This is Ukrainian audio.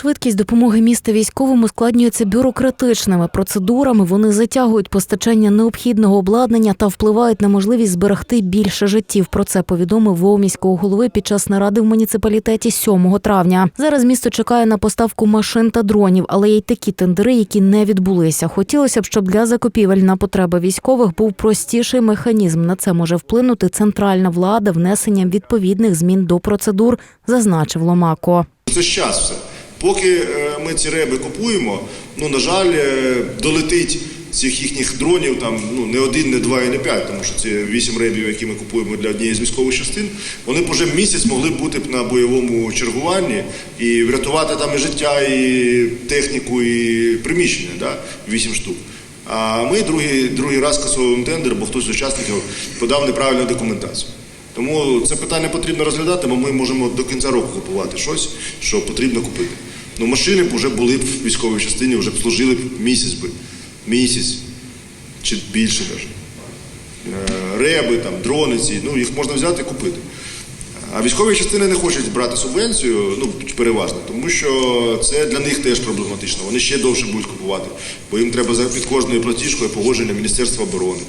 Швидкість допомоги міста військовим ускладнюється бюрократичними процедурами. Вони затягують постачання необхідного обладнання та впливають на можливість зберегти більше життів. Про це повідомив ВО міського голови під час наради в муніципалітеті 7 травня. Зараз місто чекає на поставку машин та дронів, але є й такі тендери, які не відбулися. Хотілося б, щоб для закупівель на потреби військових був простіший механізм. На це може вплинути центральна влада внесенням відповідних змін до процедур, зазначив Ломако. Це час все. Поки е, ми ці реби купуємо, ну на жаль, е, долетить цих їхніх дронів там ну не один, не два і не п'ять, тому що ці вісім ребів, які ми купуємо для однієї з військових частин, вони б уже місяць могли бути б на бойовому чергуванні і врятувати там і життя, і техніку, і приміщення, да? вісім штук. А ми другий, другий раз скасовуємо тендер, бо хтось з учасників подав неправильну документацію. Тому це питання потрібно розглядати, бо ми можемо до кінця року купувати щось, що потрібно купити. Ну, машини б вже були б в військовій частині, вже б служили б місяць би, місяць чи більше навіть. Реби, там, дрони ці, ну їх можна взяти і купити. А військові частини не хочуть брати субвенцію, ну переважно, тому що це для них теж проблематично. Вони ще довше будуть купувати, бо їм треба під кожною платіжкою погодження Міністерства оборони.